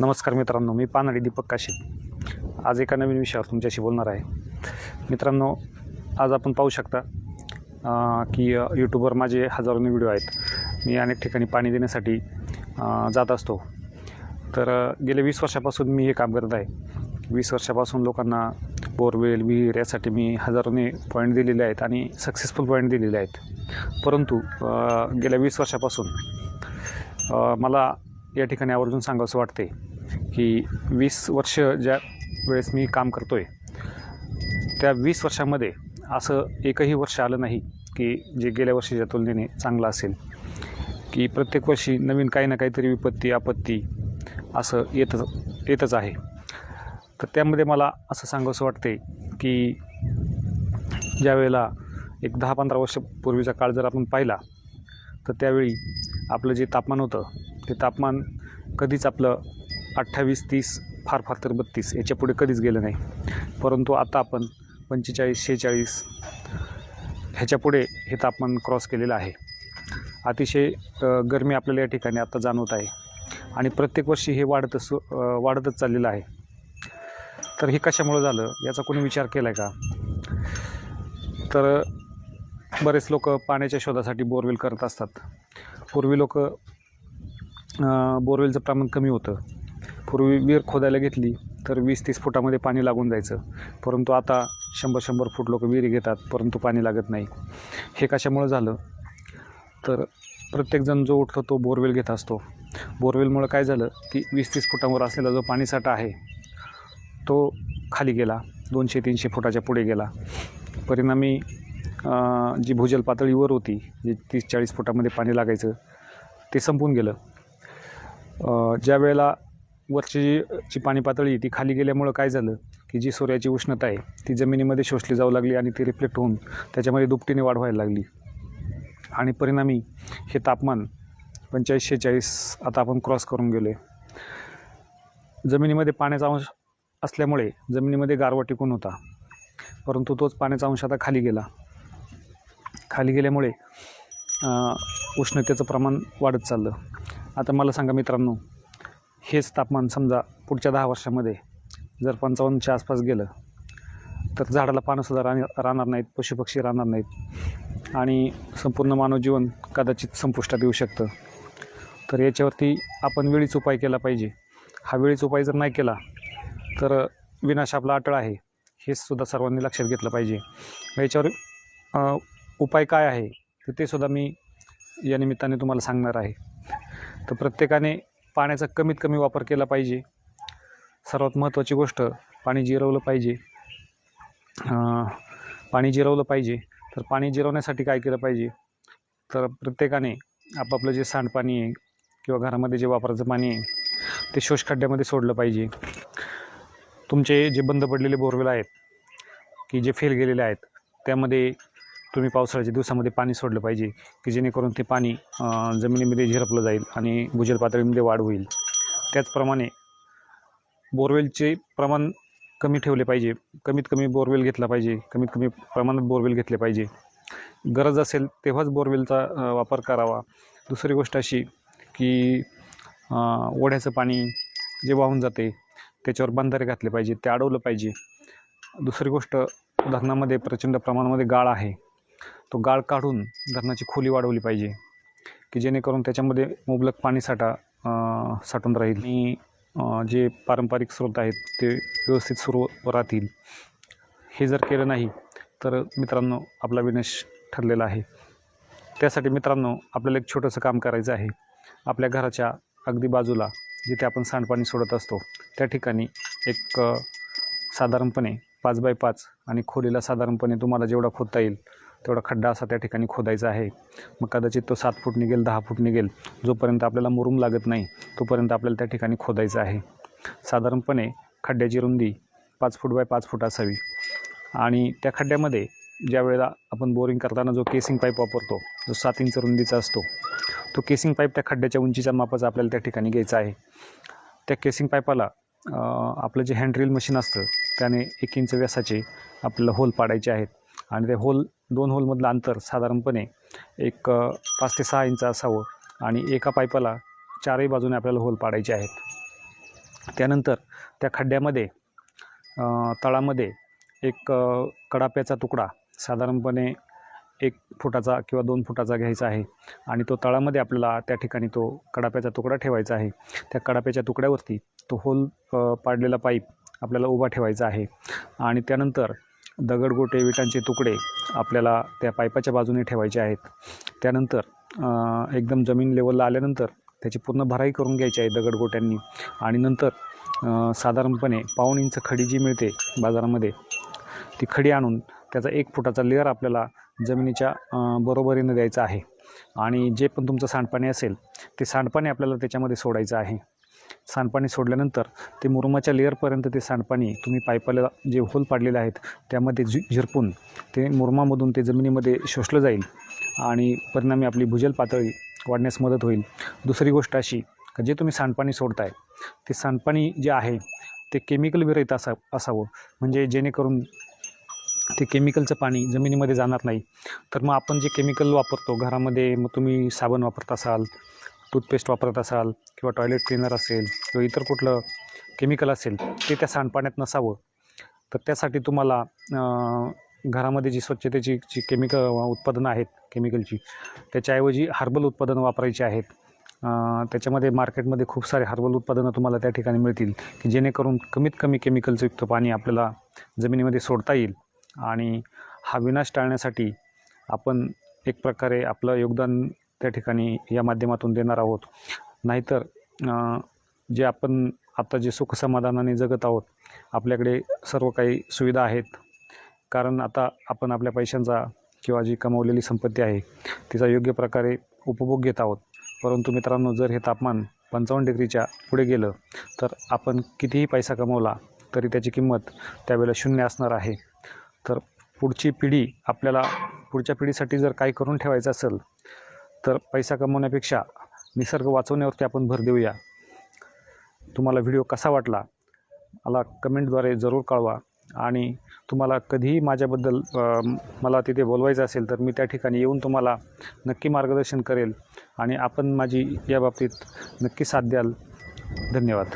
नमस्कार मित्रांनो मी पानडी दीपक काशी आज एका नवीन विषयावर तुमच्याशी बोलणार आहे. मित्रांनो आज आपण पाहू शकता की यूट्यूबवर माझे हजारोनी व्हिडिओ आहेत. मी अनेक ठिकाणी पाणी देण्यासाठी जात असतो. तर गेल्या वीस वर्षापासून मी हे काम करत आहे. वीस वर्षापासून लोकांना बोरवेल विहीर यासाठी मी हजारोने पॉईंट दिलेले आहेत आणि सक्सेसफुल पॉईंट दिलेले आहेत. परंतु गेल्या वीस वर्षापासून मला या ठिकाणी आवर्जून सांगावंसं वाटते की वीस वर्ष ज्या वेळेस मी काम करतो आहे त्या वीस वर्षामध्ये असं एकही वर्ष आलं नाही की जे गेल्या वर्षीच्या तुलनेने चांगलं असेल. की प्रत्येक वर्षी नवीन काही ना काहीतरी विपत्ती आपत्ती असं येतच येतच आहे. तर त्यामध्ये मला असं सांगावंसं वाटते की ज्या वेळेला एक दहा पंधरा वर्षपूर्वीचा काळ जर आपण पाहिला तर त्यावेळी आपलं जे तापमान होतं ते तापमान कधीच आपलं अठ्ठावीस तीस फार फार तर बत्तीस याच्यापुढे कधीच गेलं नाही. परंतु आता आपण पंचेचाळीस शेहेचाळीस ह्याच्यापुढे हे तापमान क्रॉस केलेलं आहे. अतिशय गरमी आपल्याला या ठिकाणी आता जाणवत आहे. आणि प्रत्येक वर्षी हे वाढतच वाढतच चाललेलं आहे. तर हे कशामुळं झालं? याचा कोणी विचार केला आहे का? तर बरेच लोक पाण्याच्या शोधासाठी बोरवेल करत असतात. पूर्वी लोक बोरवेलचं प्रमाण कमी होतं. पूर्वी विहीर खोदायला घेतली तर वीस तीस फुटामध्ये पाणी लागून जायचं. परंतु आता शंभर शंभर फूट लोक विहिरी घेतात परंतु पाणी लागत नाही. हे कशामुळं झालं? तर प्रत्येकजण जो उठतो तो बोरवेल घेत असतो. बोरवेलमुळं काय झालं की वीस तीस फुटांवर असलेला जो पाणीसाठा आहे तो खाली गेला दोनशे तीनशे फुटाच्या पुढे गेला. परिणामी जी भूजल पातळीवर होती जी तीस चाळीस फुटामध्ये पाणी लागायचं ते संपून गेलं. ज्या वेळेला वरची जी जी पाणी पातळी ती खाली गेल्यामुळं काय झालं की जी सूर्याची उष्णता आहे ती जमिनीमध्ये शोषली जाऊ लागली आणि ती रिफ्लेक्ट होऊन त्याच्यामध्ये दुपटीने वाढ व्हायला लागली. आणि परिणामी हे तापमान पंचेचाळीस शेहेचाळीस आता आपण क्रॉस करून गेलो आहे जमिनीमध्ये पाण्याचा अंश असल्यामुळे जमिनीमध्ये गारवा टिकून होता. परंतु तोच पाण्याचा अंश आता खाली गेला. खाली गेल्यामुळे उष्णतेचं प्रमाण वाढत चाललं. आता मला सांगा मित्रांनो हेच तापमान समजा पुढच्या दहा वर्षामध्ये जर पंचावन्नच्या आसपास गेलं तर झाडाला पानंसुद्धा राहणार राहणार नाहीत पशुपक्षी राहणार नाहीत आणि संपूर्ण मानव जीवन कदाचित संपुष्टात येऊ शकतं. तर याच्यावरती आपण वेळीच उपाय केला पाहिजे. हा वेळीच उपाय जर नाही केला तर विनाश आपला अटळ आहे हे सुद्धा सर्वांनी लक्षात घेतलं पाहिजे. याच्यावर उपाय काय आहे तर ते सुद्धा मी या निमित्ताने तुम्हाला सांगणार आहे. तर प्रत्येकाने पाण्याचा कमीत कमी वापर केला पाहिजे. सर्वात महत्त्वाची गोष्ट पाणी जिरवलं पाहिजे. पाणी जिरवलं पाहिजे. तर पाणी जिरवण्यासाठी काय केलं पाहिजे? तर प्रत्येकाने आपापलं जे सांडपाणी आहे किंवा घरामध्ये जे वापराचं पाणी आहे ते शोषखड्ड्यामध्ये सोडलं पाहिजे. तुमचे जे बंद पडलेले बोरवेल आहेत की जे फेल गेलेले आहेत त्यामध्ये तुम्ही पावसाळ्याच्या दिवसामध्ये पाणी सोडलं पाहिजे की जेणेकरून ते पाणी जमिनीमध्ये झिरपलं जाईल आणि भूजल पातळीमध्ये वाढ होईल. त्याचप्रमाणे बोरवेलचे प्रमाण कमी ठेवले पाहिजे कमीत कमी बोरवेल घेतला पाहिजे कमीत कमी प्रमाणात बोरवेल घेतले पाहिजे. गरज असेल तेव्हाच बोरवेलचा वापर करावा. दुसरी गोष्ट अशी की ओढ्याचं पाणी जे वाहून जाते त्याच्यावर बंधारे घातले पाहिजे ते अडवलं पाहिजे. दुसरी गोष्ट धरणामध्ये प्रचंड प्रमाणामध्ये गाळ आहे. तो गाळ काढून धरणाची खोली वाढवली पाहिजे की जेणेकरून त्याच्यामध्ये मुबलक पाणीसाठा साठा साठून राहील. आणि जे पारंपरिक स्रोत आहेत ते व्यवस्थित सुरू राहतील. हे जर केलं नाही तर मित्रांनो आपला विनाश ठरलेला आहे. त्यासाठी मित्रांनो आपल्याला एक छोटंसं काम करायचं आहे. आपल्या घराच्या अगदी बाजूला जिथे आपण सांडपाणी सोडत असतो त्या ठिकाणी एक साधारणपणे पाच बाय पाच आणि खोलीला साधारणपणे तुम्हाला जेवढा खोदता येईल तेवढा खड्डा असा त्या ठिकाणी खोदायचा आहे. मग कदाचित तो सात फूट निघेल दहा फूट निघेल. जोपर्यंत आपल्याला मुरूम लागत नाही तोपर्यंत आपल्याला त्या ठिकाणी खोदायचं आहे. साधारणपणे खड्ड्याची रुंदी पाच फूट बाय पाच फूट असावी. आणि त्या खड्ड्यामध्ये ज्या वेळेला आपण बोरिंग करताना जो केसिंग पाईप वापरतो जो सात इंच रुंदीचा असतो तो केसिंग पाईप त्या खड्ड्याच्या उंचीच्या मापाचा आपल्याला त्या ठिकाणी घ्यायचा आहे. त्या केसिंग पाईपाला आपलं जे हँड्रिल मशीन असतं त्याने एक इंच व्यासाचे आपल्याला होल पाडायचे आहेत. आणि ते होल दोन होलमधलं अंतर साधारणपणे एक पाच ते सहा इंच असावं आणि एका पाईपाला चारही बाजूने आपल्याला होल पाडायचे आहेत. त्यानंतर त्या खड्ड्यामध्ये तळामध्ये एक कडाप्याचा तुकडा साधारणपणे एक फुटाचा किंवा दोन फुटाचा घ्यायचा आहे आणि तो तळामध्ये आपल्याला त्या ठिकाणी तो कडाप्याचा तुकडा ठेवायचा आहे. त्या कडाप्याच्या तुकड्यावरती तो होल पाडलेला पाईप आपल्याला उभा ठेवायचा आहे आणि त्यानंतर दगडगोटे विटांचे तुकडे आपल्याला त्या पाईपाच्या बाजूने ठेवायचे आहेत. त्यानंतर एकदम जमीन लेवलला आल्यानंतर त्याची पूर्ण भराई करून घ्यायची आहे दगडगोट्यांनी. आणि नंतर साधारणपणे पाऊण इंच खडी जी मिळते बाजारामध्ये ती खडी आणून त्याचा एक फुटाचा लेअर आपल्याला जमिनीच्या बरोबरीनं द्यायचा आहे. आणि जे पण तुमचं सांडपाणी असेल ते सांडपाणी आपल्याला त्याच्यामध्ये सोडायचं आहे. सांडपाणी सोडल्यानंतर ते मुरुमाच्या लेअरपर्यंत ते सांडपाणी तुम्ही पायपाला जे होल पाडलेले आहेत त्यामध्ये झि झिरपून ते मुरुमामधून ते जमिनीमध्ये शोषलं जाईल आणि परिणामी आपली भूजल पातळी वाढण्यास मदत होईल. दुसरी गोष्ट अशी का जे तुम्ही सांडपाणी सोडताय ते सांडपाणी जे आहे ते केमिकल विरहित असा असावं. म्हणजे जेणेकरून ते केमिकलचं पाणी जमिनीमध्ये जाणार नाही. तर मग आपण जे केमिकल वापरतो घरामध्ये मग तुम्ही साबण वापरत असाल टूथपेस्ट वापरत असाल किंवा टॉयलेट क्लिनर असेल किंवा इतर कुठलं केमिकल असेल ते त्या सांडपाण्यात नसावं. तर त्यासाठी तुम्हाला घरामध्ये जी स्वच्छतेची जी केमिकल उत्पादनं आहेत केमिकलची त्याच्याऐवजी हर्बल उत्पादनं वापरायची आहेत. त्याच्यामध्ये मार्केटमध्ये खूप सारे हर्बल उत्पादनं तुम्हाला त्या ठिकाणी मिळतील की जेणेकरून कमीत कमी केमिकलचंयुक्त पाणी आपल्याला जमिनीमध्ये सोडता येईल आणि हा विनाश टाळण्यासाठी आपण एक प्रकारे आपलं योगदान त्या ठिकाणी या माध्यमातून देणार आहोत. नाहीतर जे आपण आता जे सुखसमाधानाने जगत आहोत आपल्याकडे सर्व काही सुविधा आहेत. कारण आता आपण आपल्या पैशांचा किंवा जी कमावलेली संपत्ती आहे तिचा योग्य प्रकारे उपभोग घेत आहोत. परंतु मित्रांनो जर हे तापमान पंचावन्न डिग्रीच्या पुढे गेलं तर आपण कितीही पैसा कमवला तरी त्याची किंमत त्यावेळेला शून्य असणार आहे. तर पुढची पिढी आपल्याला पुढच्या पिढीसाठी जर काही करून ठेवायचं असेल तर पैसा कमवण्यापेक्षा निसर्ग वाचवण्यावरती आपण भर देऊया. तुम्हाला व्हिडिओ कसा वाटला? मला कमेंटद्वारे जरूर कळवा. आणि तुम्हाला कधीही माझ्याबद्दल मला तिथे बोलवायचं असेल तर मी त्या ठिकाणी येऊन तुम्हाला नक्की मार्गदर्शन करेल. आणि आपण माझी या बाबतीत नक्की साथ द्याल. धन्यवाद.